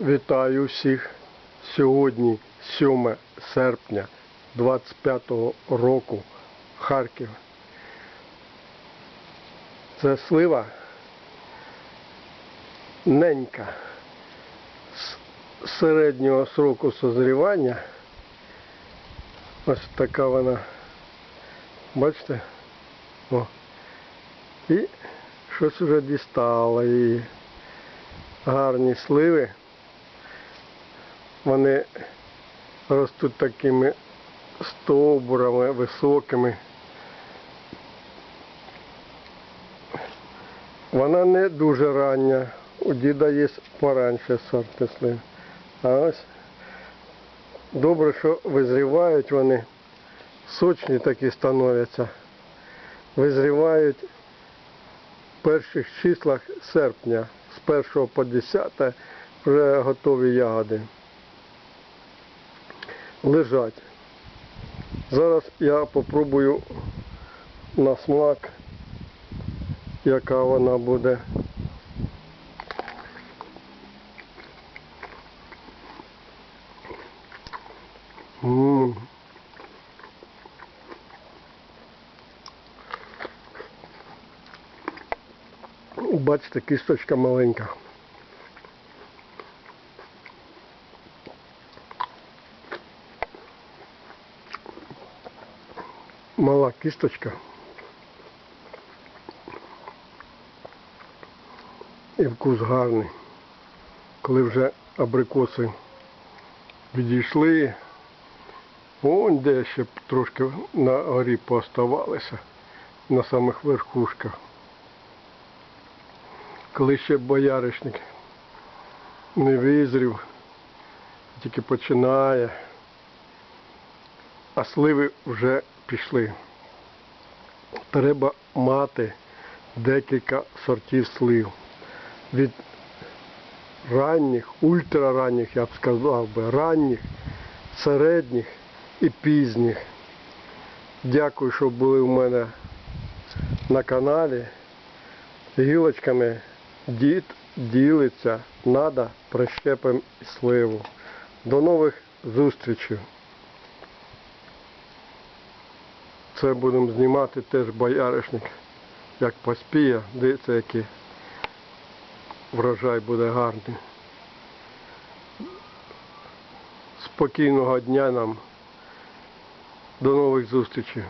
Вітаю всіх. Сьогодні 7 серпня 25 року Харків. Це слива ненька з середнього сроку созрівання. Ось така вона. Бачите? О. І щось вже дістало її. Гарні сливи. Вони ростуть такими стовбурами високими. Вона не дуже рання. У діда є поранше сорти слив. А ось добре, що визрівають вони. Сочні такі становляться. Визрівають в перших числах серпня. З 1 по 10 вже готові ягоди. Лежать. Зараз я попробую на смак, яка вона буде. Бачите, кісточка маленька. Мала кісточка. І вкус гарний. Коли вже абрикоси відійшли, вон де ще трошки на горі пооставалися, на самих верхушках. Коли ще бояришник не визрів, тільки починає, а сливи вже пішли. Треба мати декілька сортів слив. Від ранніх, ультраранніх, я б сказав би, ранніх, середніх і пізніх. Дякую, що були у мене на каналі. Гілочками дід ділиться, надо прищепим сливу. До нових зустрічей. Це будемо знімати теж бояришник, як поспіє, дивіться, який врожай буде гарний. Спокійного дня нам. До нових зустрічей.